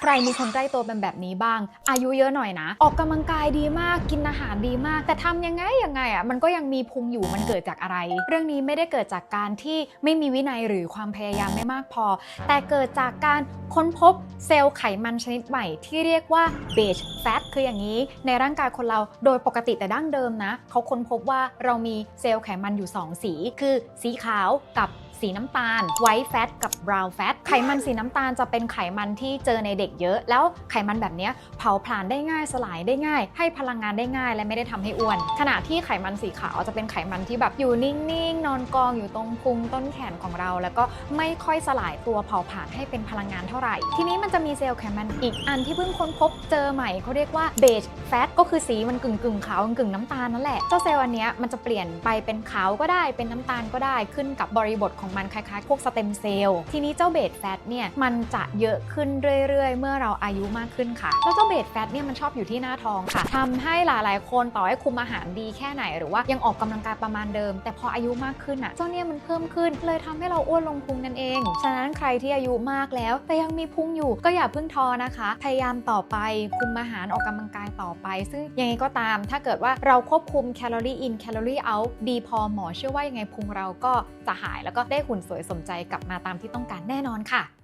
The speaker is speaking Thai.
ใครมีคนใกล้ตัวเป็นแบบนี้บ้าง อายุเยอะหน่อยนะ ออกกำลังกายดีมากกินอาหารดีมาก แต่ทำยังไงยังไงอะมันก็ยังมีพุงอยู่มันเกิดจากอะไร เรื่องนี้ไม่ได้เกิดจากการที่ไม่มีวินัยหรือความพยายามไม่มากพอ แต่เกิดจากการค้นพบเซลล์ไขมันชนิดใหม่ ที่เรียกว่าเบจแฟตคืออย่างนี้ ในร่างกายคนเราโดยปกติแต่ดั้งเดิมนะเขาค้นพบว่าเรามีเซลล์ไขมันอยู่ 2 สี คือสีขาวกับสีน้ำตาลไวท์แฟตกับบราวน์แฟตไขมันสีน้ำตาลจะเป็นไขมันที่เจอในเด็กเยอะ แล้วไขมันแบบนี้เผาผลาญได้ง่ายสลายได้ง่าย ให้พลังงานได้ง่าย และไม่ได้ทำให้อ้วน ขณะที่ไขมันสีขาวจะเป็นไขมันที่แบบอยู่นิ่งๆ นอนกองอยู่ตรงพุงต้นแขนของเรา แล้วก็ไม่ค่อยสลายตัวเผาผลาญให้เป็นพลังงานเท่าไหร่ ทีนี้มันจะมีเซลล์ไขมันอีกอันที่เพิ่งค้นพบเจอใหม่เขาเรียกว่าเบจแฟตก็คือสีมันกึ่งกึ่งขาวกึ่งๆน้ำตาลนั่นแหละเจ้าเซลล์อันนี้มันจะเปลี่ยนไปเป็นขาวก็ได้เป็นน้ำตาลก็ได้ขึ้นกับบริบทของมันคล้ายๆพวกสเต็มเซลล์ทีนี้เจ้าเบสแฟตเนี่ยมันจะเยอะขึ้นเรื่อยๆเมื่อเราอายุมากขึ้นค่ะ แล้วเจ้าเบสแฟตเนี่ยมันชอบอยู่ที่หน้าท้องค่ะทำให้หลายๆ คนต่อให้คุมอาหารดีแค่ไหน หรือว่ายังออกกำลังกายประมาณเดิม แต่พออายุมากขึ้นอะเจ้าเนี่ยมันเพิ่มขึ้น เลยทำให้เราอ้วนลงพุงนั่นเอง ฉะนั้นใครที่อายุมากแล้ว แต่ยังมีพุงอยู่ก็อย่าเพิ่งท้อนะคะ พยายามต่อไปคุมอาหารออกกำลังกายต่อไป ซึ่งยังไงก็ตาม ถ้าเกิดว่าเราควบคุมแคลอรี่อินแคลอรี่เอาดีพอหมอเชื่อว่ายังไงพุงเราก็จะหายแล้วก็ได้หุ่นสวยสมใจกลับมาตามที่ต้องการแน่นอนค่ะ